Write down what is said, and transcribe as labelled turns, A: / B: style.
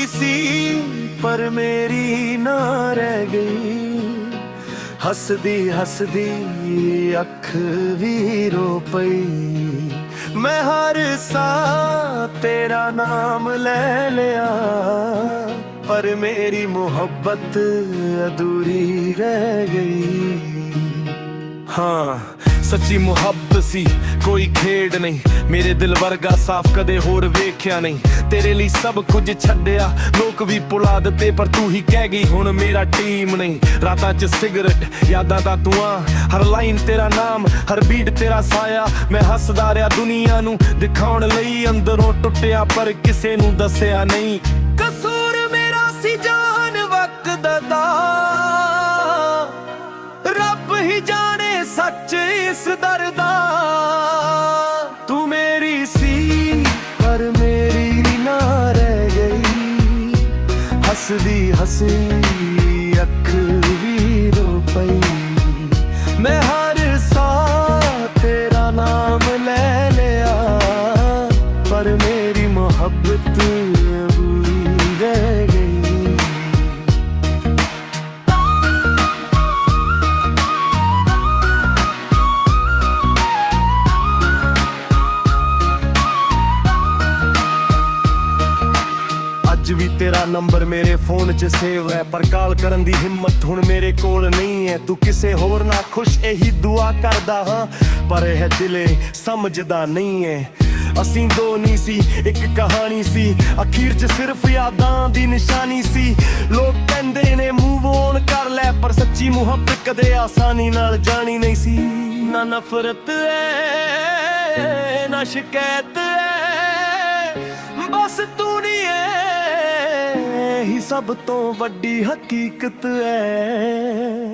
A: ਮੇਰੀ ਸੀ, ਪਰ ਮੇਰੀ ਨਾ ਰਹਿ ਗਈ। ਹੱਸਦੀ ਹੱਸਦੀ ਅੱਖ ਵੀ ਰੋ ਪਈ। ਮੈਂ ਹਰ ਸਾ ਤੇਰਾ ਨਾਮ ਲੈ ਲਿਆ, ਪਰ ਮੇਰੀ ਮੁਹੱਬਤ ਅਧੂਰੀ ਰਹਿ ਗਈ। ਹਾਂ, ਸੱਚੀ ਮੁਹੱਬਤ ਸੀ, ਕੋਈ ਖੇਡ ਨਹੀਂ। ਮੇਰੇ ਦਿਲ ਵਰਗਾ ਸਾਫ਼ ਕਦੇ ਹੋਰ ਵੇਖਿਆ ਨਹੀਂ। ਤੇਰੇ ਲਈ ਸਭ ਕੁਝ ਛੱਡਿਆ, ਲੋਕ ਵੀ ਪੁਲਾ ਦਿੱਤੇ, ਪਰ ਤੂੰ ਹੀ ਕਹਿ ਗਈ, ਹੁਣ ਮੇਰਾ ਟੀਮ ਨਹੀਂ। ਰਾਤਾਂ 'ਚ ਸਿਗਰਟ, ਯਾਦਾਂ ਦਾ ਧੂਆਂ। ਹਰ ਲਾਈਨ ਤੇਰਾ ਨਾਮ, ਹਰ ਬੀਟ ਤੇਰਾ ਸਾਇਆ। ਮੈਂ ਹੱਸਦਾ ਰਿਹਾ ਦੁਨੀਆ ਨੂੰ ਦਿਖਾਉਣ ਲਈ, ਅੰਦਰੋਂ ਟੁੱਟਿਆ, ਪਰ ਕਿਸੇ ਨੂੰ ਦੱਸਿਆ ਨਹੀਂ। ਕਸੂਰ ਮੇਰਾ ਸੀ ਜਾਨ ਵਕਤ ਦਾ ਰੱਬ ਹੀ ਜਾਣੇ ਸੱਚ ਇਸ ਦਰ ਦਾ। ਹੱਸਦੀ ਹੱਸੀ ਅੱਖ ਵੀ ਰੋ ਪਈ ਮੈਂ ਅੱਜ ਵੀ ਤੇਰਾ ਨੰਬਰ ਮੇਰੇ ਫੋਨ 'ਚ ਸੇਵ ਹੈ, ਪਰ ਕਾਲ ਕਰਨ ਦੀ ਹਿੰਮਤ ਹੁਣ ਮੇਰੇ ਕੋਲ ਨਹੀਂ ਹੈ। ਤੂੰ ਕਿਸੇ ਹੋਰ ਨਾਲ ਖੁਸ਼, ਇਹੀ ਦੁਆ ਕਰਦਾ ਹਾਂ, ਪਰ ਇਹ ਦਿਲੇ ਸਮਝਦਾ ਨਹੀਂ ਹੈ। ਅਸੀਂ ਦੋ ਨਹੀਂ ਸੀ, ਇੱਕ ਕਹਾਣੀ ਸੀ, ਅਖੀਰ 'ਚ ਸਿਰਫ ਯਾਦਾਂ ਦੀ ਨਿਸ਼ਾਨੀ ਸੀ। ਲੋਕ ਕਹਿੰਦੇ ਨੇ ਮੂਵ ਔਨ ਕਰ ਲੈ, ਪਰ ਸੱਚੀ ਮੁਹੱਬਤ ਕਦੇ ਆਸਾਨੀ ਨਾਲ ਜਾਣੀ ਨਹੀਂ ਸੀ। ਨਾ ਨਫ਼ਰਤ ਐ ਨਾ ਸ਼ਿਕਾਇਤ ਐ ਬਸ ਤੂੰ ਨਹੀਂ ਐ ਸਭ ਤੋਂ ਵੱਡੀ ਹਕੀਕਤ ਐ।